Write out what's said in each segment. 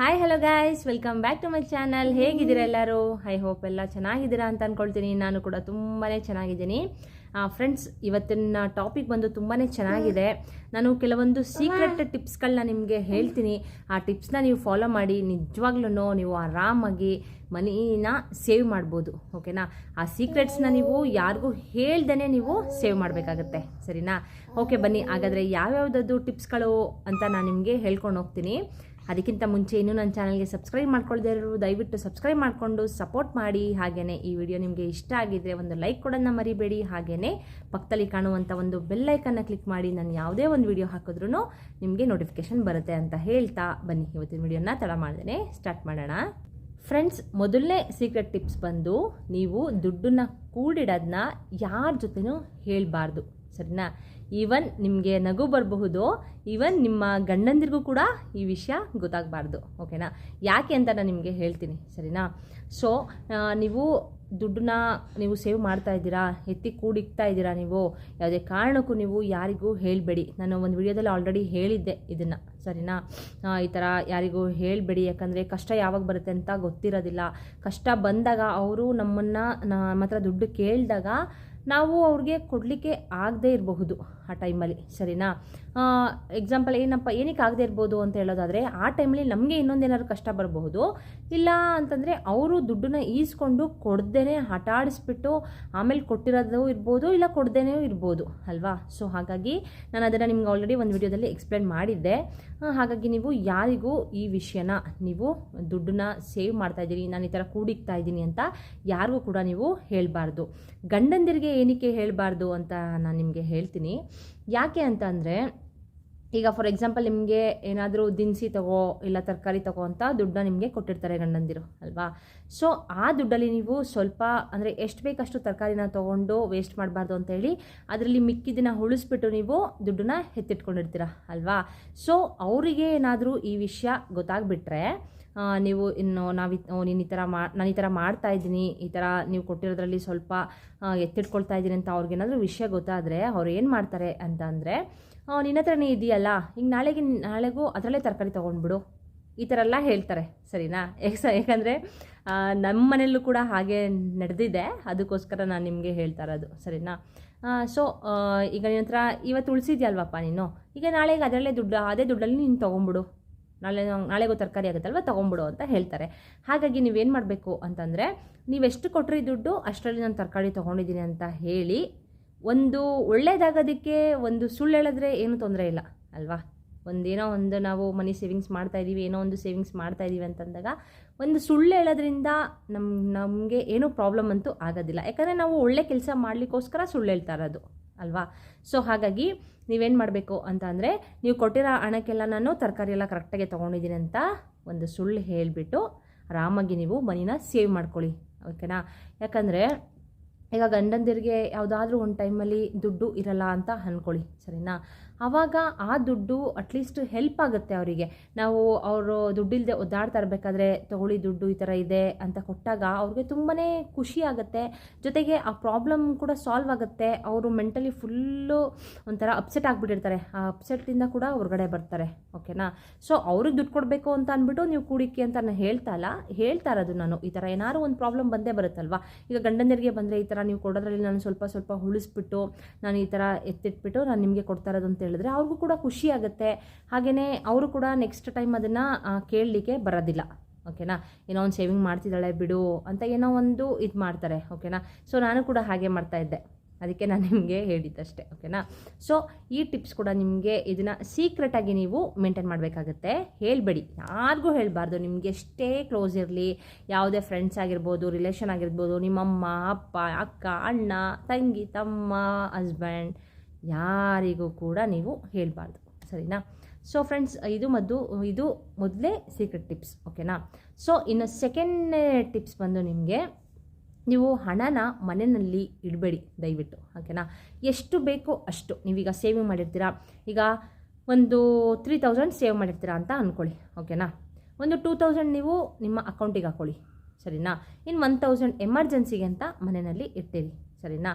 Hi hello guys welcome back to my channel ಹೇಗಿದ್ದೀರಾ ಎಲ್ಲರೂ? I hope ಎಲ್ಲ ಚೆನ್ನಾಗಿದ್ದೀರಾ ಅಂತ ಅಂದ್ಕೊಳ್ತೀನಿ ನಾನು ಕೂಡ ತುಂಬಾ ಚೆನ್ನಾಗಿದ್ದೀನಿ. ಫ್ರೆಂಡ್ಸ್ ಇವತ್ತಿನ ಟಾಪಿಕ್ ಬಂದು ತುಂಬಾ ಚೆನ್ನಾಗಿದೆ. ನಾನು ಕೆಲವೊಂದು ಸೀಕ್ರೆಟ್ ಟಿಪ್ಸ್ಗಳನ್ನ ನಿಮಗೆ ಹೇಳ್ತೀನಿ. ಆ ಟಿಪ್ಸ್ನ ನೀವು ಫಾಲೋ ಮಾಡಿ ನಿಜವಾಗ್ಲೂ ನೀವು ಆರಾಮಾಗಿ ಮನಿನ ಸೇವ್ ಮಾಡ್ಬೋದು ಓಕೆನಾ ಆ ಸೀಕ್ರೆಟ್ಸ್ನ ನೀವು ಯಾರಿಗೂ ಹೇಳ್ದೇ ನೀವು ಸೇವ್ ಮಾಡಬೇಕಾಗತ್ತೆ, ಸರಿನಾ? ಓಕೆ ಬನ್ನಿ. ಹಾಗಾದರೆ ಯಾವ್ಯಾವ್ದು ಟಿಪ್ಸ್ಗಳು ಅಂತ ನಾನು ನಿಮಗೆ ಹೇಳ್ಕೊಂಡು ಹೋಗ್ತೀನಿ. ಅದಕ್ಕಿಂತ ಮುಂಚೆ ಇನ್ನೂ ನನ್ನ ಚಾನಲ್ಗೆ ಸಬ್ಸ್ಕ್ರೈಬ್ ಮಾಡ್ಕೊಳ್ದೇ ಇರೋರು ದಯವಿಟ್ಟು ಸಬ್ಸ್ಕ್ರೈಬ್ ಮಾಡಿಕೊಂಡು ಸಪೋರ್ಟ್ ಮಾಡಿ. ಹಾಗೆಯೇ ಈ ವಿಡಿಯೋ ನಿಮಗೆ ಇಷ್ಟ ಆಗಿದ್ರೆ ಒಂದು ಲೈಕ್ ಕೊಡೋದನ್ನ ಮರಿಬೇಡಿ. ಹಾಗೆಯೇ ಪಕ್ಕದಲ್ಲಿ ಕಾಣುವಂಥ ಒಂದು ಬೆಲ್ಲೈಕನ್ನು ಕ್ಲಿಕ್ ಮಾಡಿ ನಾನು ಯಾವುದೇ ಒಂದು ವಿಡಿಯೋ ಹಾಕಿದ್ರೂ ನಿಮಗೆ ನೋಟಿಫಿಕೇಶನ್ ಬರುತ್ತೆ ಅಂತ ಹೇಳ್ತಾ ಬನ್ನಿ. ಇವತ್ತಿನ ವಿಡಿಯೋನ ತಡ ಮಾಡ್ದೇನೆ ಸ್ಟಾರ್ಟ್ ಮಾಡೋಣ. ಫ್ರೆಂಡ್ಸ್, ಮೊದಲನೇ ಸೀಕ್ರೆಟ್ ಟಿಪ್ಸ್ ಬಂದು ನೀವು ದುಡ್ಡನ್ನ ಕೂಡಿಡೋದನ್ನ ಯಾರ ಜೊತೆನೂ ಹೇಳಬಾರ್ದು. ಸರಿನಾ? ಈವನ್ ನಿಮಗೆ ನಗು ಬರಬಹುದು, ಈವನ್ ನಿಮ್ಮ ಗಂಡಂದಿರಿಗೂ ಕೂಡ ಈ ವಿಷಯ ಗೊತ್ತಾಗಬಾರ್ದು, ಓಕೆನಾ? ಯಾಕೆ ಅಂತ ನಾನು ನಿಮಗೆ ಹೇಳ್ತೀನಿ, ಸರಿನಾ? ಸೊ ನೀವು ದುಡ್ಡನ್ನ ನೀವು ಸೇವ್ ಮಾಡ್ತಾ ಇದ್ದೀರಾ, ಎತ್ತಿ ಕೂಡಿಕ್ತಾ ಇದ್ದೀರಾ ನೀವು, ಯಾವುದೇ ಕಾರಣಕ್ಕೂ ನೀವು ಯಾರಿಗೂ ಹೇಳಬೇಡಿ. ನಾನು ಒಂದು ವಿಡಿಯೋದಲ್ಲಿ ಆಲ್ರೆಡಿ ಹೇಳಿದ್ದೆ ಇದನ್ನು, ಸರಿನಾ? ಈ ಥರ ಯಾರಿಗೂ ಹೇಳಬೇಡಿ, ಯಾಕಂದರೆ ಕಷ್ಟ ಯಾವಾಗ ಬರುತ್ತೆ ಅಂತ ಗೊತ್ತಿರೋದಿಲ್ಲ. ಕಷ್ಟ ಬಂದಾಗ ಅವರು ನಮ್ಮನ್ನು, ನಮ್ಮ ಹತ್ರ ದುಡ್ಡು ಕೇಳಿದಾಗ ನಾವು ಅವ್ರಿಗೆ ಕೊಡಲಿಕ್ಕೆ ಆಗದೇ ಇರಬಹುದು ಆ ಟೈಮಲ್ಲಿ ಸರಿನಾ? ಎಕ್ಸಾಂಪಲ್ ಏನಪ್ಪ, ಏನಕ್ಕೆ ಆಗದೆ ಇರ್ಬೋದು ಅಂತ ಹೇಳೋದಾದರೆ, ಆ ಟೈಮಲ್ಲಿ ನಮಗೆ ಇನ್ನೊಂದೇನಾದ್ರು ಕಷ್ಟ ಬರಬಹುದು, ಇಲ್ಲ ಅಂತಂದರೆ ಅವರು ದುಡ್ಡನ್ನ ಈಸ್ಕೊಂಡು ಕೊಡ್ದೇ ಹಠಾಡಿಸ್ಬಿಟ್ಟು ಆಮೇಲೆ ಕೊಟ್ಟಿರೋದು ಇರ್ಬೋದು, ಇಲ್ಲ ಕೊಡ್ದೇ ಇರ್ಬೋದು, ಅಲ್ವಾ? ಸೊ ಹಾಗಾಗಿ ನಾನು ಅದನ್ನು ನಿಮ್ಗೆ ಆಲ್ರೆಡಿ ಒಂದು ವಿಡಿಯೋದಲ್ಲಿ ಎಕ್ಸ್ಪ್ಲೇನ್ ಮಾಡಿದ್ದೆ. ಹಾಗಾಗಿ ನೀವು ಯಾರಿಗೂ ಈ ವಿಷಯನ ನೀವು ದುಡ್ಡನ್ನ ಸೇವ್ ಮಾಡ್ತಾ ಇದ್ದೀರಿ, ನಾನು ಈ ಥರ ಕೂಡಿಕ್ತಾ ಇದ್ದೀನಿ ಅಂತ ಯಾರಿಗೂ ಕೂಡ ನೀವು ಹೇಳಬಾರ್ದು. ಗಂಡಂದಿರಿಗೆ ಏನಕ್ಕೆ ಹೇಳಬಾರ್ದು ಅಂತ ನಾನು ನಿಮಗೆ ಹೇಳ್ತೀನಿ. ಯಾಕೆ ಅಂತ ಈಗ ಫಾರ್ ಎಕ್ಸಾಂಪಲ್ ನಿಮಗೆ ಏನಾದರೂ ದಿನಸಿ ತಗೋ ಇಲ್ಲ ತರಕಾರಿ ತಗೋ ಅಂತ ದುಡ್ಡನ್ನ ನಿಮಗೆ ಕೊಟ್ಟಿರ್ತಾರೆ ಗಂಡಂದಿರು, ಅಲ್ವಾ? ಸೊ ಆ ದುಡ್ಡಲ್ಲಿ ನೀವು ಸ್ವಲ್ಪ ಅಂದರೆ ಎಷ್ಟು ಬೇಕಷ್ಟು ತರಕಾರಿನ ತೊಗೊಂಡು ವೇಸ್ಟ್ ಮಾಡಬಾರ್ದು ಅಂತ ಹೇಳಿ ಅದರಲ್ಲಿ ಮಿಕ್ಕಿದ್ದನ್ನ ಉಳಿಸ್ಬಿಟ್ಟು ನೀವು ದುಡ್ಡನ್ನ ಎತ್ತಿಟ್ಕೊಂಡಿರ್ತೀರ, ಅಲ್ವಾ? ಸೊ ಅವರಿಗೆ ಏನಾದರೂ ಈ ವಿಷಯ ಗೊತ್ತಾಗ್ಬಿಟ್ರೆ ನೀವು ಇನ್ನು ನಾವು ನೀನು ಈ ಥರ ಮಾ, ನಾನು ಈ ಥರ ಮಾಡ್ತಾ ಇದ್ದೀನಿ, ಈ ಥರ ನೀವು ಕೊಟ್ಟಿರೋದ್ರಲ್ಲಿ ಸ್ವಲ್ಪ ಎತ್ತಿಟ್ಕೊಳ್ತಾ ಇದ್ದೀನಿ ಅಂತ ಅವ್ರಿಗೇನಾದರೂ ವಿಷಯ ಗೊತ್ತಾದರೆ ಅವ್ರು ಏನು ಮಾಡ್ತಾರೆ ಅಂತ ಅಂದರೆ ನಿನ್ನ ಹತ್ರನೇ ಇದೆಯಲ್ಲ ಈಗ ನಾಳೆಗೆ ನಾಳೆಗೂ ಅದರಲ್ಲೇ ತರಕಾರಿ ತೊಗೊಂಡ್ಬಿಡು. ಈ ಥರ ಎಲ್ಲ ಹೇಳ್ತಾರೆ, ಸರಿನಾ? ಎಕ್ಸ, ಯಾಕಂದರೆ ನಮ್ಮ ಮನೆಯಲ್ಲೂ ಕೂಡ ಹಾಗೆ ನಡೆದಿದೆ, ಅದಕ್ಕೋಸ್ಕರ ನಾನು ನಿಮಗೆ ಹೇಳ್ತಾ ಇರೋದು, ಸರಿನಾ? ಸೊ ಈಗ ನಿನ್ನ ಹತ್ರ, ಇವತ್ತು ಉಳಿಸಿದ್ಯಲ್ವಪ್ಪ ನೀನು? ಈಗ ನಾಳೆಗೆ ಅದರಲ್ಲೇ ದುಡ್ಡು, ಅದೇ ದುಡ್ಡಲ್ಲಿ ನೀನು ತೊಗೊಂಬಿಡು ನಾಳೆ, ನಾಳೆಗೂ ತರಕಾರಿ ಆಗುತ್ತಲ್ವ? ತೊಗೊಂಬಿಡು ಅಂತ ಹೇಳ್ತಾರೆ. ಹಾಗಾಗಿ ನೀವೇನು ಮಾಡಬೇಕು ಅಂತಂದರೆ, ನೀವೆಷ್ಟು ಕೊಟ್ಟರೆ ದುಡ್ಡು, ಅಷ್ಟರಲ್ಲಿ ನಾನು ತರಕಾರಿ ತೊಗೊಂಡಿದ್ದೀನಿ ಅಂತ ಹೇಳಿ, ಒಂದು ಒಳ್ಳೆಯದಾಗೋದಕ್ಕೆ ಒಂದು ಸುಳ್ಳು ಹೇಳಿದ್ರೆ ಏನೂ ತೊಂದರೆ ಇಲ್ಲ, ಅಲ್ವಾ? ಒಂದೇನೋ ಒಂದು ನಾವು ಮನಿ ಸೇವಿಂಗ್ಸ್ ಮಾಡ್ತಾ ಇದ್ದೀವಿ ಏನೋ ಒಂದು ಸೇವಿಂಗ್ಸ್ ಮಾಡ್ತಾ ಇದ್ದೀವಿ ಅಂತಂದಾಗ, ಒಂದು ಸುಳ್ಳು ಹೇಳೋದ್ರಿಂದ ನಮ್ಮ ನಮಗೆ ಏನೂ ಪ್ರಾಬ್ಲಮ್ ಅಂತೂ ಆಗೋದಿಲ್ಲ. ಯಾಕಂದರೆ ನಾವು ಒಳ್ಳೆ ಕೆಲಸ ಮಾಡಲಿಕ್ಕೋಸ್ಕರ ಸುಳ್ಳು ಹೇಳ್ತಾ ಇರೋದು, ಅಲ್ವಾ? ಸೊ ಹಾಗಾಗಿ ನೀವೇನು ಮಾಡಬೇಕು ಅಂತ ಅಂದರೆ ನೀವು ಕೊಟ್ಟಿರೋ ಹಣಕ್ಕೆಲ್ಲ ನಾನು ತರಕಾರಿ ಎಲ್ಲ ಕರೆಕ್ಟಾಗಿ ತೊಗೊಂಡಿದ್ದೀನಿ ಅಂತ ಒಂದು ಸುಳ್ಳು ಹೇಳಿಬಿಟ್ಟು ಆರಾಮಾಗಿ ನೀವು ಮನಿನ ಸೇವ್ ಮಾಡ್ಕೊಳ್ಳಿ ಓಕೆನಾ ಯಾಕಂದರೆ ಈಗ ಗಂಡಂದಿರಿಗೆ ಯಾವುದಾದ್ರೂ ಒಂದು ಟೈಮಲ್ಲಿ ದುಡ್ಡು ಇರಲ್ಲ ಅಂತ ಅಂದ್ಕೊಳ್ಳಿ ಸರಿನಾ? ಆವಾಗ ಆ ದುಡ್ಡು ಅಟ್ಲೀಸ್ಟ್ ಹೆಲ್ಪ್ ಆಗುತ್ತೆ ಅವರಿಗೆ. ನಾವು ಅವರು ದುಡ್ಡಿಲ್ಲದೆ ಒದ್ದಾಡ್ತಾ ಇರಬೇಕಾದ್ರೆ ತಗೊಳ್ಳಿ ದುಡ್ಡು ಈ ಥರ ಇದೆ ಅಂತ ಕೊಟ್ಟಾಗ ಅವ್ರಿಗೆ ತುಂಬಾ ಖುಷಿ ಆಗುತ್ತೆ. ಜೊತೆಗೆ ಆ ಪ್ರಾಬ್ಲಮ್ ಕೂಡ ಸಾಲ್ವ್ ಆಗುತ್ತೆ. ಅವರು ಮೆಂಟಲಿ ಫುಲ್ಲು ಒಂಥರ ಅಪ್ಸೆಟ್ ಆಗಿಬಿಟ್ಟಿರ್ತಾರೆ. ಆ ಅಪ್ಸೆಟ್ಟಿಂದ ಕೂಡ ಹೊರಗಡೆ ಬರ್ತಾರೆ. ಓಕೆನಾ ಸೊ ಅವ್ರಿಗೆ ದುಡ್ಡು ಕೊಡಬೇಕು ಅಂತ ಅಂದ್ಬಿಟ್ಟು ನೀವು ಕೂಡಿಕೆ ಅಂತ ನಾನು ಹೇಳ್ತಾ ಇಲ್ಲ. ಹೇಳ್ತಾ ಇರೋದು ನಾನು. ಈ ಥರ ಏನಾದ್ರು ಒಂದು ಪ್ರಾಬ್ಲಮ್ ಬಂದೇ ಬರುತ್ತಲ್ವಾ? ಈಗ ಗಂಡಂದರಿಗೆ ಬಂದರೆ ಈ ಥರ ನೀವು ಕೊಡೋದ್ರಲ್ಲಿ ನಾನು ಸ್ವಲ್ಪ ಸ್ವಲ್ಪ ಉಳಿಸ್ಬಿಟ್ಟು, ನಾನು ಈ ಥರ ಎತ್ತಿಟ್ಬಿಟ್ಟು ನಾನು ನಿಮಗೆ ಕೊಡ್ತಾ ಇರೋದು ಅಂತ ಹೇಳಿದ್ರೆ ಅವ್ರಿಗೂ ಕೂಡ ಖುಷಿ ಆಗುತ್ತೆ. ಹಾಗೆಯೇ ಅವರು ಕೂಡ ನೆಕ್ಸ್ಟ್ ಟೈಮ್ ಅದನ್ನು ಕೇಳಲಿಕ್ಕೆ ಬರೋದಿಲ್ಲ. ಓಕೆನಾ? ಏನೋ ಒಂದು ಸೇವಿಂಗ್ ಮಾಡ್ತಿದ್ದಾಳೆ ಬಿಡು ಅಂತ ಏನೋ ಒಂದು ಇದು ಮಾಡ್ತಾರೆ. ಓಕೆನಾ? ಸೊ ನಾನು ಕೂಡ ಹಾಗೆ ಮಾಡ್ತಾ ಇದ್ದೆ. ಅದಕ್ಕೆ ನಾನು ನಿಮಗೆ ಹೇಳಿದ್ದಷ್ಟೇ. ಓಕೆನಾ? ಸೊ ಈ ಟಿಪ್ಸ್ ಕೂಡ ನಿಮಗೆ ಇದನ್ನು ಸೀಕ್ರೆಟಾಗಿ ನೀವು ಮೇಂಟೈನ್ ಮಾಡಬೇಕಾಗತ್ತೆ. ಹೇಳಬೇಡಿ. ಯಾರಿಗೂ ಹೇಳಬಾರ್ದು. ನಿಮಗೆ ಎಷ್ಟೇ ಕ್ಲೋಸ್ ಇರಲಿ. ಯಾವುದೇ ಫ್ರೆಂಡ್ಸ್ ಆಗಿರ್ಬೋದು ರಿಲೇಷನ್ ಆಗಿರ್ಬೋದು, ನಿಮ್ಮಮ್ಮ, ಅಪ್ಪ, ಅಕ್ಕ, ಅಣ್ಣ, ತಂಗಿ, ತಮ್ಮ ಹಸ್ಬೆಂಡ್ ಯಾರಿಗೂ ಕೂಡ ನೀವು ಹೇಳಬಾರ್ದು. ಸರಿನಾ? ಸೊ ಫ್ರೆಂಡ್ಸ್ ಇದು ಮದ್ದು, ಇದು ಮೊದಲೇ ಸೀಕ್ರೆಟ್ ಟಿಪ್ಸ್ ಓಕೆನಾ ಸೊ ಇನ್ನು ಸೆಕೆಂಡ್ ಟಿಪ್ಸ್ ಬಂದು ನಿಮಗೆ ನೀವು ಹಣನ ಮನೆಯಲ್ಲಿ ಇಡಬೇಡಿ, ದಯವಿಟ್ಟು ಓಕೆನಾ ಎಷ್ಟು ಬೇಕೋ ಅಷ್ಟು ನೀವೀಗ ಸೇವಿಂಗ್ ಮಾಡಿರ್ತೀರಾ? ಈಗ ಒಂದು ತ್ರೀ ತೌಸಂಡ್ ಸೇವ್ ಮಾಡಿರ್ತೀರಾ ಅಂತ ಅಂದ್ಕೊಳ್ಳಿ ಓಕೆನಾ ಒಂದು ಟೂ ತೌಸಂಡ್ ನೀವು ನಿಮ್ಮ ಅಕೌಂಟಿಗೆ ಹಾಕೊಳ್ಳಿ, ಸರಿನಾ? ಇನ್ನು ಒನ್ ತೌಸಂಡ್ ಎಮರ್ಜೆನ್ಸಿಗೆ ಅಂತ ಮನೆಯಲ್ಲಿ ಇಟ್ಟಿರಿ ಸರಿನಾ?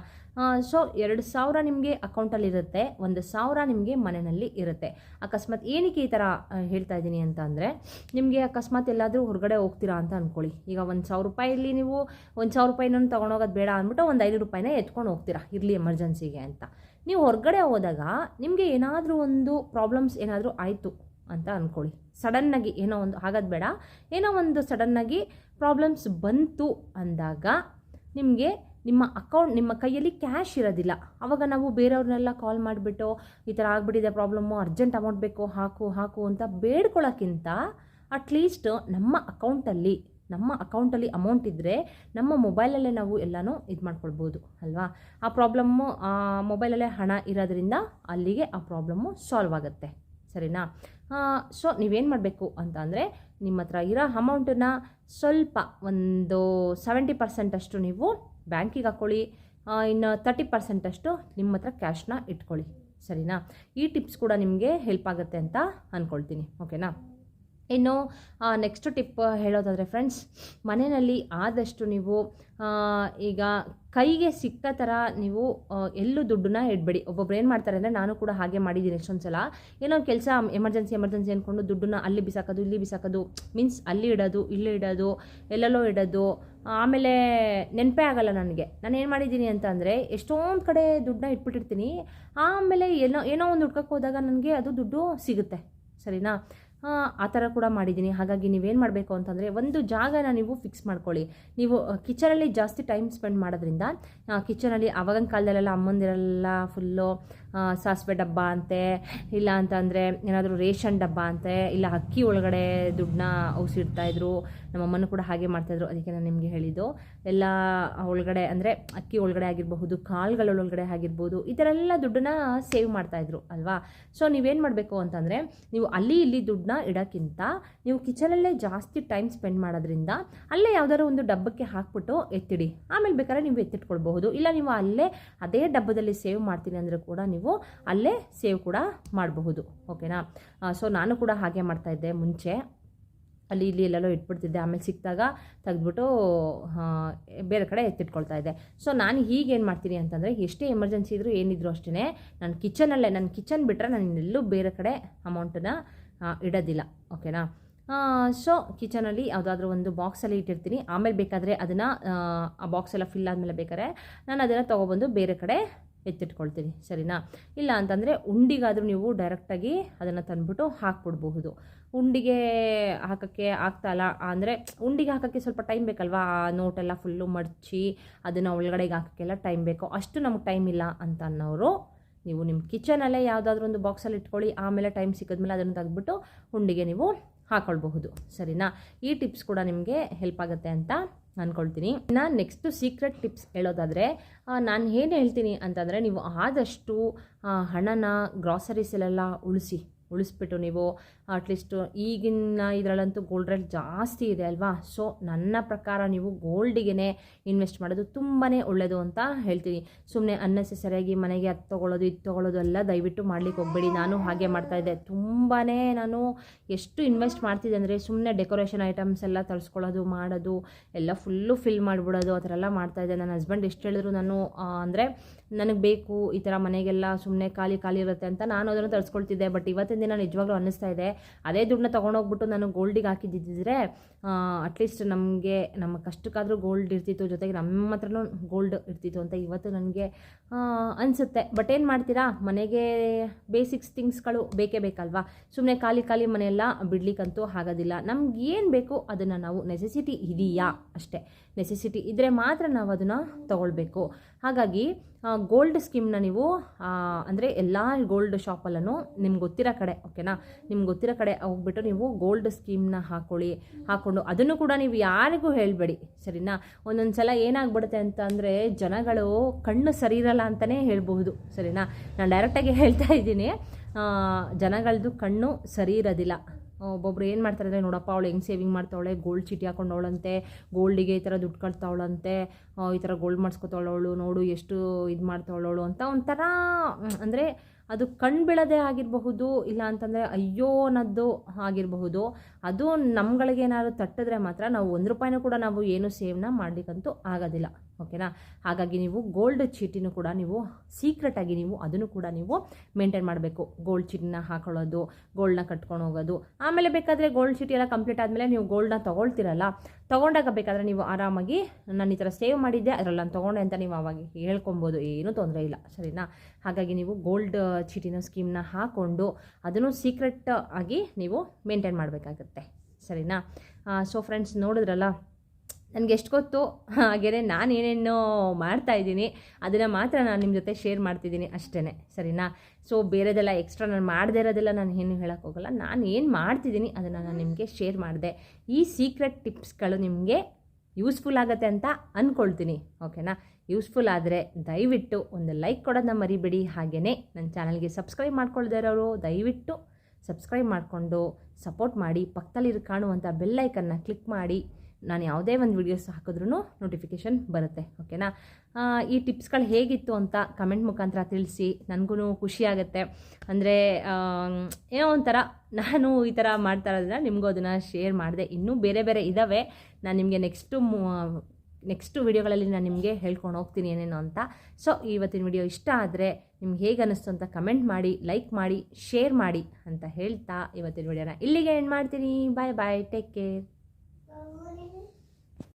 ಸೊ ಎರಡು ಸಾವಿರ ನಿಮಗೆ ಅಕೌಂಟಲ್ಲಿ ಇರುತ್ತೆ, ಒಂದು ಸಾವಿರ ನಿಮಗೆ ಮನೆಯಲ್ಲಿ ಇರುತ್ತೆ. ಅಕಸ್ಮಾತ್ ಏನಕ್ಕೆ ಈ ಥರ ಹೇಳ್ತಾ ಇದ್ದೀನಿ ಅಂತ ಅಂದರೆ, ನಿಮಗೆ ಅಕಸ್ಮಾತ್ ಎಲ್ಲಾದರೂ ಹೊರಗಡೆ ಹೋಗ್ತೀರಾ ಅಂತ ಅಂದ್ಕೊಳ್ಳಿ ಈಗ ಒಂದು ಸಾವಿರ ರೂಪಾಯಿಲಿ ನೀವು, ಒಂದು ಸಾವಿರ ರೂಪಾಯಿನ ತೊಗೊಂಡೋಗೋದು ಬೇಡ ಅಂದ್ಬಿಟ್ಟು ಒಂದು ಐದು ರೂಪಾಯಿನ ಎತ್ಕೊಂಡು ಹೋಗ್ತೀರಾ, ಇರಲಿ ಎಮರ್ಜೆನ್ಸಿಗೆ ಅಂತ. ನೀವು ಹೊರಗಡೆ ಹೋದಾಗ ನಿಮಗೆ ಏನಾದರೂ ಒಂದು ಪ್ರಾಬ್ಲಮ್ಸ್ ಏನಾದರೂ ಆಯಿತು ಅಂತ ಅಂದ್ಕೊಳ್ಳಿ ಸಡನ್ನಾಗಿ ಏನೋ ಒಂದು ಆಗೋದು ಬೇಡ. ಏನೋ ಒಂದು ಸಡನ್ನಾಗಿ ಪ್ರಾಬ್ಲಮ್ಸ್ ಬಂತು ಅಂದಾಗ ನಿಮಗೆ ನಿಮ್ಮ ಅಕೌಂಟ್, ನಿಮ್ಮ ಕೈಯಲ್ಲಿ ಕ್ಯಾಶ್ ಇರೋದಿಲ್ಲ. ಆವಾಗ ನಾವು ಬೇರೆಯವ್ರನ್ನೆಲ್ಲ ಕಾಲ್ ಮಾಡಿಬಿಟ್ಟು, ಈ ಥರ ಆಗಿಬಿಟ್ಟಿದೆ ಪ್ರಾಬ್ಲಮ್ಮು ಅರ್ಜೆಂಟ್ ಅಮೌಂಟ್ ಬೇಕು, ಹಾಕು ಹಾಕು ಅಂತ ಬೇಡ್ಕೊಳ್ಳೋಕ್ಕಿಂತ ಅಟ್ಲೀಸ್ಟ್ ನಮ್ಮ ಅಕೌಂಟಲ್ಲಿ ನಮ್ಮ ಅಕೌಂಟಲ್ಲಿ ಅಮೌಂಟ್ ಇದ್ದರೆ ನಮ್ಮ ಮೊಬೈಲಲ್ಲೇ ನಾವು ಎಲ್ಲನೂ ಇದು ಮಾಡ್ಕೊಳ್ಬೋದು, ಅಲ್ವಾ? ಆ ಪ್ರಾಬ್ಲಮ್ಮು ಮೊಬೈಲಲ್ಲೇ ಹಣ ಇರೋದ್ರಿಂದ ಅಲ್ಲಿಗೆ ಆ ಪ್ರಾಬ್ಲಮ್ಮು ಸಾಲ್ವ್ ಆಗುತ್ತೆ, ಸರಿನಾ? ಸೊ ನೀವೇನು ಮಾಡಬೇಕು ಅಂತ ಅಂದರೆ ನಿಮ್ಮ ಹತ್ರ ಇರೋ ಅಮೌಂಟನ್ನು ಸ್ವಲ್ಪ ಒಂದು ಸೆವೆಂಟಿ ಪರ್ಸೆಂಟಷ್ಟು ನೀವು ಬ್ಯಾಂಕಿಗೆ ಹಾಕ್ಕೊಳ್ಳಿ ಇನ್ನು ತರ್ಟಿ ಪರ್ಸೆಂಟಷ್ಟು ನಿಮ್ಮ ಹತ್ರ ಕ್ಯಾಶ್ನ ಇಟ್ಕೊಳ್ಳಿ. ಸರಿನಾ? ಈ ಟಿಪ್ಸ್ ಕೂಡ ನಿಮಗೆ ಹೆಲ್ಪ್ ಆಗುತ್ತೆ ಅಂತ ಅಂದ್ಕೊಳ್ತೀನಿ ಓಕೆನಾ ಇನ್ನು ನೆಕ್ಸ್ಟ್ ಟಿಪ್ ಹೇಳೋದಾದರೆ ಫ್ರೆಂಡ್ಸ್ ಮನೆಯಲ್ಲಿ ಆದಷ್ಟು ನೀವು ಈಗ ಕೈಗೆ ಸಿಕ್ಕ ಥರ ನೀವು ಎಲ್ಲೂ ದುಡ್ಡನ್ನ ಇಡಬೇಡಿ. ಒಬ್ಬೊಬ್ರು ಏನು ಮಾಡ್ತಾರೆ ಅಂದರೆ, ನಾನು ಕೂಡ ಹಾಗೆ ಮಾಡಿದ್ದೀನಿ ಎಷ್ಟೊಂದು ಸಲ ಏನೋ ಕೆಲಸ ಎಮರ್ಜೆನ್ಸಿ ಎಮರ್ಜೆನ್ಸಿ ಅಂದ್ಕೊಂಡು ದುಡ್ಡನ್ನ ಅಲ್ಲಿ ಬಿಸಾಕೋದು, ಇಲ್ಲಿ ಬಿಸಾಕೋದು ಮೀನ್ಸ್ ಅಲ್ಲಿ ಇಡೋದು, ಇಲ್ಲಿ ಇಡೋದು, ಎಲ್ಲೆಲ್ಲೋ ಇಡೋದು, ಆಮೇಲೆ ನೆನಪೇ ಆಗಲ್ಲ ನನಗೆ. ನಾನು ಏನು ಮಾಡಿದ್ದೀನಿ ಅಂತ ಅಂದರೆ, ಎಷ್ಟೊಂದು ಕಡೆ ದುಡ್ಡನ್ನ ಇಟ್ಬಿಟ್ಟಿರ್ತೀನಿ. ಆಮೇಲೆ ಏನೋ ಏನೋ ಒಂದು ಹುಡ್ಕಕ್ಕೆ ಹೋದಾಗ ನನಗೆ ಅದು ದುಡ್ಡು ಸಿಗುತ್ತೆ. ಸರಿನಾ? ಆ, ಥರ ಕೂಡ ಮಾಡಿದ್ದೀನಿ ಹಾಗಾಗಿ ನೀವೇನು ಮಾಡಬೇಕು ಅಂತಂದರೆ ಒಂದು ಜಾಗನ ನೀವು ಫಿಕ್ಸ್ ಮಾಡ್ಕೊಳ್ಳಿ. ನೀವು ಕಿಚನಲ್ಲಿ ಜಾಸ್ತಿ ಟೈಮ್ ಸ್ಪೆಂಡ್ ಮಾಡೋದ್ರಿಂದ ಕಿಚನಲ್ಲಿ ಆವಾಗಿನ ಕಾಲದಲ್ಲೆಲ್ಲ ಅಮ್ಮಂದಿರೆಲ್ಲ ಫುಲ್ಲು ಸಾಸಿವೆ ಡಬ್ಬ ಅಂತೆ, ಇಲ್ಲ ಅಂತಂದರೆ ಏನಾದರೂ ರೇಷನ್ ಡಬ್ಬ ಅಂತೆ, ಇಲ್ಲ ಅಕ್ಕಿ ಒಳಗಡೆ ದುಡ್ಡನ್ನ ಇದ್ರು, ನಮ್ಮಮ್ಮನೂ ಕೂಡ ಹಾಗೆ ಮಾಡ್ತಾಯಿದ್ರು ಅದಕ್ಕೆ ನಾನು ನಿಮಗೆ ಹೇಳಿದ್ದು. ಎಲ್ಲ ಒಳಗಡೆ ಅಂದರೆ ಅಕ್ಕಿ ಒಳಗಡೆ ಆಗಿರಬಹುದು ಕಾಳುಗಳ ಒಳಗಡೆ ಆಗಿರ್ಬೋದು, ಈ ಥರ ಎಲ್ಲ ದುಡ್ಡನ್ನ ಸೇವ್ ಮಾಡ್ತಾಯಿದ್ರು ಅಲ್ವಾ? ಸೊ ನೀವೇನು ಮಾಡಬೇಕು ಅಂತಂದರೆ, ನೀವು ಅಲ್ಲಿ ಇಲ್ಲಿ ದುಡ್ಡನ್ನ ಇಡೋಕ್ಕಿಂತ ನೀವು ಕಿಚನಲ್ಲೇ ಜಾಸ್ತಿ ಟೈಮ್ ಸ್ಪೆಂಡ್ ಮಾಡೋದ್ರಿಂದ ಅಲ್ಲೇ ಯಾವುದಾದ್ರು ಒಂದು ಡಬ್ಬಕ್ಕೆ ಹಾಕ್ಬಿಟ್ಟು ಎತ್ತಿಡಿ. ಆಮೇಲೆ ಬೇಕಾದ್ರೆ ನೀವು ಎತ್ತಿಟ್ಕೊಳ್ಬಹುದು. ಇಲ್ಲ ನೀವು ಅಲ್ಲೇ ಅದೇ ಡಬ್ಬದಲ್ಲಿ ಸೇವ್ ಮಾಡ್ತೀನಿ ಅಂದರೆ ಕೂಡ ನೀವು ಅಲ್ಲೇ ಸೇವ್ ಕೂಡ ಮಾಡಬಹುದು ಓಕೆನಾ ಸೊ ನಾನು ಕೂಡ ಹಾಗೆ ಮಾಡ್ತಾಯಿದ್ದೆ ಮುಂಚೆ. ಅಲ್ಲಿ ಇಲ್ಲಿ ಎಲ್ಲೆಲ್ಲೋ ಇಟ್ಬಿಡ್ತಿದ್ದೆ. ಆಮೇಲೆ ಸಿಕ್ಕಿದಾಗ ತೆಗೆದ್ಬಿಟ್ಟು ಬೇರೆ ಕಡೆ ಎತ್ತಿಟ್ಕೊಳ್ತಾ ಇದ್ದೆ. ಸೊ ನಾನು ಹೀಗೇನು ಮಾಡ್ತೀನಿ ಅಂತಂದರೆ, ಎಷ್ಟೇ ಎಮರ್ಜೆನ್ಸಿ ಇದ್ದರೂ ಏನಿದ್ರು ಅಷ್ಟೇ ನಾನು ಕಿಚನಲ್ಲೇ ನನ್ನ ಕಿಚನ್ ಬಿಟ್ಟರೆ ನಾನು ಎಲ್ಲೂ ಬೇರೆ ಕಡೆ ಅಮೌಂಟನ್ನು ಇಡೋದಿಲ್ಲ ಓಕೆನಾ ಸೊ ಕಿಚನಲ್ಲಿ ಯಾವುದಾದ್ರೂ ಒಂದು ಬಾಕ್ಸಲ್ಲಿ ಇಟ್ಟಿರ್ತೀನಿ. ಆಮೇಲೆ ಬೇಕಾದರೆ ಅದನ್ನು, ಆ ಬಾಕ್ಸೆಲ್ಲ ಫಿಲ್ ಆದಮೇಲೆ ಬೇಕಾದ್ರೆ ನಾನು ಅದನ್ನು ತೊಗೊಬಂದು ಬೇರೆ ಕಡೆ ಎತ್ತಿಟ್ಕೊಳ್ತೀನಿ ಸರಿನಾ? ಇಲ್ಲ ಅಂತಂದರೆ ಉಂಡಿಗಾದರೂ ನೀವು ಡೈರೆಕ್ಟಾಗಿ ಅದನ್ನು ತಂದ್ಬಿಟ್ಟು ಹಾಕ್ಬಿಡ್ಬಹುದು. ಉಂಡಿಗೆ ಹಾಕೋಕ್ಕೆ ಆಗ್ತಾಯಿಲ್ಲ ಅಂದರೆ ಉಂಡಿಗೆ ಹಾಕೋಕ್ಕೆ ಸ್ವಲ್ಪ ಟೈಮ್ ಬೇಕಲ್ವಾ? ಆ ನೋಟೆಲ್ಲ ಫುಲ್ಲು ಮಡಚಿ ಅದನ್ನು ಒಳಗಡೆಗೆ ಹಾಕೋಕ್ಕೆಲ್ಲ ಟೈಮ್ ಬೇಕು? ಅಷ್ಟು ನಮಗೆ ಟೈಮ್ ಇಲ್ಲ ಅಂತ ಅನ್ನೋರು ನೀವು ನಿಮ್ಮ ಕಿಚನಲ್ಲೇ ಯಾವುದಾದ್ರೂ ಒಂದು ಬಾಕ್ಸಲ್ಲಿ ಇಟ್ಕೊಳ್ಳಿ, ಆಮೇಲೆ ಟೈಮ್ ಸಿಕ್ಕಿದ್ಮೇಲೆ ಅದನ್ನು ತೆಗೆದ್ಬಿಟ್ಟು ಉಂಡಿಗೆ ನೀವು ಹಾಕೊಳ್ಬಹುದು, ಸರಿನಾ? ಈ ಟಿಪ್ಸ್ ಕೂಡ ನಿಮಗೆ ಹೆಲ್ಪ್ ಆಗುತ್ತೆ ಅಂತ ಅಂದ್ಕೊಳ್ತೀನಿ ನಾನು ನೆಕ್ಸ್ಟು ಸೀಕ್ರೆಟ್ ಟಿಪ್ಸ್ ಹೇಳೋದಾದರೆ ನಾನು ಏನು ಹೇಳ್ತೀನಿ ಅಂತಂದರೆ ನೀವು ಆದಷ್ಟು ಹಣನ ಗ್ರಾಸರೀಸಲ್ಲೆಲ್ಲ ಉಳಿಸಿ, ಉಳಿಸ್ಬಿಟ್ಟು ನೀವು ಅಟ್ಲೀಸ್ಟು ಈಗಿನ ಇದರಲ್ಲಂತೂ ಗೋಲ್ಡ್ ರೇಟ್ ಜಾಸ್ತಿ ಇದೆ ಅಲ್ವಾ? ಸೊ ನನ್ನ ಪ್ರಕಾರ ನೀವು ಗೋಲ್ಡಿಗೆ ಇನ್ವೆಸ್ಟ್ ಮಾಡೋದು ತುಂಬಾ ಒಳ್ಳೆಯದು ಅಂತ ಹೇಳ್ತೀನಿ. ಸುಮ್ಮನೆ ಅನ್ನೆಸೆಸರಿಯಾಗಿ ಮನೆಗೆ ಅದು ತೊಗೊಳ್ಳೋದು, ಇದು ತೊಗೊಳ್ಳೋದು ಎಲ್ಲ ದಯವಿಟ್ಟು ಮಾಡ್ಲಿಕ್ಕೆ ಹೋಗಬೇಡಿ. ನಾನು ಹಾಗೆ ಮಾಡ್ತಾಯಿದ್ದೆ ತುಂಬಾ ನಾನು ಎಷ್ಟು ಇನ್ವೆಸ್ಟ್ ಮಾಡ್ತಿದ್ದೆ ಅಂದರೆ ಸುಮ್ಮನೆ ಡೆಕೋರೇಷನ್ ಐಟಮ್ಸ್ ಎಲ್ಲ ತರಿಸ್ಕೊಳ್ಳೋದು, ಮಾಡೋದು, ಎಲ್ಲ ಫುಲ್ಲು ಫಿಲ್ ಮಾಡಿಬಿಡೋದು, ಆ ಥರ ಎಲ್ಲ ಮಾಡ್ತಾಯಿದ್ದೆ ನನ್ನ ಹಸ್ಬೆಂಡ್ ಎಷ್ಟು ಹೇಳಿದ್ರು ನಾನು ಅಂದರೆ ನನಗೆ ಬೇಕು ಈ ಥರ ಮನೆಗೆಲ್ಲ ಸುಮ್ಮನೆ ಖಾಲಿ ಖಾಲಿ ಇರುತ್ತೆ ಅಂತ ನಾನು ಅದನ್ನು ತರಿಸ್ಕೊಳ್ತಿದ್ದೆ. ಬಟ್ ಇವತ್ತಿನ ದಿನ ನಿಜವಾಗ್ಲೂ ಅನ್ನಿಸ್ತಾ ಇದೆ. ಅದೇ ದುಡ್ಡನ್ನ ತೊಗೊಂಡೋಗ್ಬಿಟ್ಟು ನಾನು ಗೋಲ್ಡಿಗೆ ಹಾಕಿದ್ದಿದ್ದರೆ ಅಟ್ಲೀಸ್ಟ್ ನಮಗೆ, ನಮ್ಮ ಕಷ್ಟಕ್ಕಾದರೂ ಗೋಲ್ಡ್ ಇರ್ತಿತ್ತು, ಜೊತೆಗೆ ನಮ್ಮ ಹತ್ರನೂ ಗೋಲ್ಡ್ ಇರ್ತಿತ್ತು ಅಂತ ಇವತ್ತು ನನಗೆ ಅನಿಸುತ್ತೆ. ಬಟ್ ಏನು ಮಾಡ್ತೀರಾ? ಮನೆಗೆ ಬೇಸಿಕ್ಸ್ ಥಿಂಗ್ಸ್ಗಳು ಬೇಕೇ ಬೇಕಲ್ವಾ? ಸುಮ್ಮನೆ ಖಾಲಿ ಖಾಲಿ ಮನೆಯೆಲ್ಲ ಬಿಡ್ಲಿಕ್ಕಂತೂ ಆಗೋದಿಲ್ಲ. ನಮ್ಗೆ ಏನು ಬೇಕು ಅದನ್ನು ನಾವು ನೆಸೆಸಿಟಿ ಇದೆಯಾ? ಅಷ್ಟೇ. ನೆಸೆಸಿಟಿ ಇದ್ದರೆ ಮಾತ್ರ ನಾವು ಅದನ್ನು ತಗೊಳ್ಬೇಕು. ಹಾಗಾಗಿ ಗೋಲ್ಡ್ ಸ್ಕೀಮ್ನ ನೀವು ಅಂದರೆ ಎಲ್ಲ ಗೋಲ್ಡ್ ಶಾಪಲ್ಲೂ ನಿಮ್ಗೆ ಗೊತ್ತಿರೋ ಕಡೆ ಓಕೆನಾ ನಿಮ್ಗೆ ಗೊತ್ತಿರೋ ಕಡೆ ಹೋಗ್ಬಿಟ್ಟು ನೀವು ಗೋಲ್ಡ್ ಸ್ಕೀಮ್ನ ಹಾಕೊಳ್ಳಿ ಹಾಕ್ಕೊಂಡು ಅದನ್ನು ಕೂಡ ನೀವು ಯಾರಿಗೂ ಹೇಳಬೇಡಿ, ಸರಿನಾ? ಒಂದೊಂದು ಸಲ ಏನಾಗ್ಬಿಡುತ್ತೆ ಅಂತ ಅಂದರೆ ಜನಗಳು ಕಣ್ಣು ಸರಿ ಇರಲ್ಲ ಅಂತಲೇ ಹೇಳ್ಬಹುದು, ಸರಿನಾ? ನಾನು ಡೈರೆಕ್ಟಾಗಿ ಹೇಳ್ತಾ ಇದ್ದೀನಿ ಜನಗಳದ್ದು ಕಣ್ಣು ಸರಿ ಇರೋದಿಲ್ಲ ಒಬ್ಬೊಬ್ರು ಏನು ಮಾಡ್ತಾರೆ ಅಂದರೆ, ನೋಡಪ್ಪ, ಅವಳು ಹೆಂಗೆ ಸೇವಿಂಗ್ ಮಾಡ್ತಾವಳೆ? ಗೋಲ್ಡ್ ಚೀಟಿ ಹಾಕೊಂಡವಳಂತೆ. ಗೋಲ್ಡಿಗೆ ಈ ಥರ ದುಡ್ಡು ಕಟ್ತಾವಳಂತೆ. ಈ ಥರ ಗೋಲ್ಡ್ ಮಾಡಿಸ್ಕೊತಾವಳವಳು ನೋಡು, ಎಷ್ಟು ಇದು ಮಾಡ್ತಾವಳವಳು ಅಂತ ಒಂಥರ, ಅಂದರೆ ಅದು ಕಣ್ಣು ಬೀಳೋದೇ ಆಗಿರಬಹುದು, ಇಲ್ಲ ಅಂತಂದರೆ ಅಯ್ಯೋ ಅನ್ನೋದು ಆಗಿರಬಹುದು. ಅದು ನಮ್ಗಳಿಗೆ ಏನಾದ್ರು ತಟ್ಟಿದ್ರೆ ಮಾತ್ರ ನಾವು ಒಂದು ರೂಪಾಯಿನೂ ಕೂಡ ನಾವು ಏನು ಸೇವ್ನ ಮಾಡಲಿಕ್ಕಂತೂ ಆಗೋದಿಲ್ಲ. ಓಕೆನಾ ಹಾಗಾಗಿ ನೀವು ಗೋಲ್ಡ್ ಚೀಟಿನೂ ಕೂಡ ನೀವು ಸೀಕ್ರೆಟಾಗಿ ನೀವು ಅದನ್ನು ಕೂಡ ನೀವು ಮೇಂಟೈನ್ ಮಾಡಬೇಕು. ಗೋಲ್ಡ್ ಚೀಟಿನ ಹಾಕೊಳ್ಳೋದು ಗೋಲ್ಡ್ನ ಕಟ್ಕೊಂಡು ಹೋಗೋದು. ಆಮೇಲೆ ಬೇಕಾದರೆ ಗೋಲ್ಡ್ ಚೀಟಿ ಎಲ್ಲ ಕಂಪ್ಲೀಟ್ ಆದಮೇಲೆ ನೀವು ಗೋಲ್ಡ್ನ ತೊಗೊಳ್ತಿರಲ್ಲ. ತೊಗೊಂಡಾಗ ಬೇಕಾದರೆ ನೀವು ಆರಾಮಾಗಿ ನಾನು ಈ ಥರ ಸೇವ್ ಮಾಡಿದ್ದೆ ಅದರಲ್ಲಿ ನಾನು ತೊಗೊಂಡೆ ಅಂತ ನೀವು ಅವಾಗ ಹೇಳ್ಕೊಬೋದು, ಏನೂ ತೊಂದರೆ ಇಲ್ಲ, ಸರಿನಾ? ಹಾಗಾಗಿ ನೀವು ಗೋಲ್ಡ್ ಚೀಟಿನ ಸ್ಕೀಮ್ನ ಹಾಕ್ಕೊಂಡು ಅದನ್ನು ಸೀಕ್ರೆಟ್ ಆಗಿ ನೀವು ಮೇಂಟೈನ್ ಮಾಡಬೇಕಾಗತ್ತೆ, ಸರಿನಾ? ಸೊ ಫ್ರೆಂಡ್ಸ್ ನೋಡಿದ್ರಲ್ಲ ನನಗೆ ಎಷ್ಟು ಗೊತ್ತು ಹಾಗೆಯೇ ನಾನು ಏನೇನೋ ಮಾಡ್ತಾ ಇದ್ದೀನಿ. ಅದನ್ನು ಮಾತ್ರ ನಾನು ನಿಮ್ಮ ಜೊತೆ ಶೇರ್ ಮಾಡ್ತಿದ್ದೀನಿ ಅಷ್ಟೇ ಸರಿನಾ? ಸೊ ಬೇರೆದೆಲ್ಲ ಎಕ್ಸ್ಟ್ರಾ ನಾನು ಮಾಡದೇ ಇರೋದೆಲ್ಲ ನಾನು ಏನು ಹೇಳೋಕ್ಕೆ ಹೋಗಲ್ಲ. ನಾನು ಏನು ಮಾಡ್ತಿದ್ದೀನಿ ಅದನ್ನು ನಾನು ನಿಮಗೆ ಶೇರ್ ಮಾಡಿದೆ. ಈ ಸೀಕ್ರೆಟ್ ಟಿಪ್ಸ್ಗಳು ನಿಮಗೆ ಯೂಸ್ಫುಲ್ ಆಗುತ್ತೆ ಅಂತ ಅಂದ್ಕೊಳ್ತೀನಿ ಓಕೆನಾ ಯೂಸ್ಫುಲ್ ಆದರೆ ದಯವಿಟ್ಟು ಒಂದು ಲೈಕ್ ಕೊಡೋದನ್ನ ಮರಿಬೇಡಿ. ಹಾಗೆಯೇ ನನ್ನ ಚಾನಲ್ಗೆ ಸಬ್ಸ್ಕ್ರೈಬ್ ಮಾಡ್ಕೊಳ್ದೇ ಇರೋರು ದಯವಿಟ್ಟು ಸಬ್ಸ್ಕ್ರೈಬ್ ಮಾಡಿಕೊಂಡು ಸಪೋರ್ಟ್ ಮಾಡಿ ಪಕ್ಕದಲ್ಲಿ ಕಾಣುವಂಥ ಬೆಲ್ಲೈಕನ್ನ ಕ್ಲಿಕ್ ಮಾಡಿ. ನಾನು ಯಾವುದೇ ಒಂದು ವೀಡಿಯೋಸ್ ಹಾಕಿದ್ರೂ ನೋಟಿಫಿಕೇಷನ್ ಬರುತ್ತೆ ಓಕೆನಾ ಈ ಟಿಪ್ಸ್ಗಳು ಹೇಗಿತ್ತು ಅಂತ ಕಮೆಂಟ್ ಮುಖಾಂತರ ತಿಳಿಸಿ, ನನಗೂ ಖುಷಿಯಾಗುತ್ತೆ ಅಂದರೆ ಏನೋ ಒಂಥರ ನಾನು ಈ ಥರ ಮಾಡ್ತಾ ಇರೋದ್ರಿಂದ ನಿಮಗೂ ಅದನ್ನು ಶೇರ್ ಮಾಡಿದೆ. ಇನ್ನೂ ಬೇರೆ ಬೇರೆ ಇದ್ದಾವೆ ನಾನು ನಿಮಗೆ ನೆಕ್ಸ್ಟು ನೆಕ್ಸ್ಟ್ ವಿಡಿಯೋಗಳಲ್ಲಿ ನಾನು ನಿಮಗೆ ಹೇಳ್ಕೊಂಡು ಹೋಗ್ತೀನಿ ಏನೇನೋ ಅಂತ. ಸೊ ಇವತ್ತಿನ ವಿಡಿಯೋ ಇಷ್ಟ ಆದರೆ ನಿಮ್ಗೆ ಹೇಗೆ ಅನ್ನಿಸ್ತು ಅಂತ ಕಮೆಂಟ್ ಮಾಡಿ ಲೈಕ್ ಮಾಡಿ ಶೇರ್ ಮಾಡಿ ಅಂತ ಹೇಳ್ತಾ ಇವತ್ತಿನ ವಿಡಿಯೋನ ಇಲ್ಲಿಗೆ ಎಂಡ್ ಮಾಡ್ತೀನಿ. ಬಾಯ್ ಬಾಯ್ ಟೇಕ್ ಕೇರ್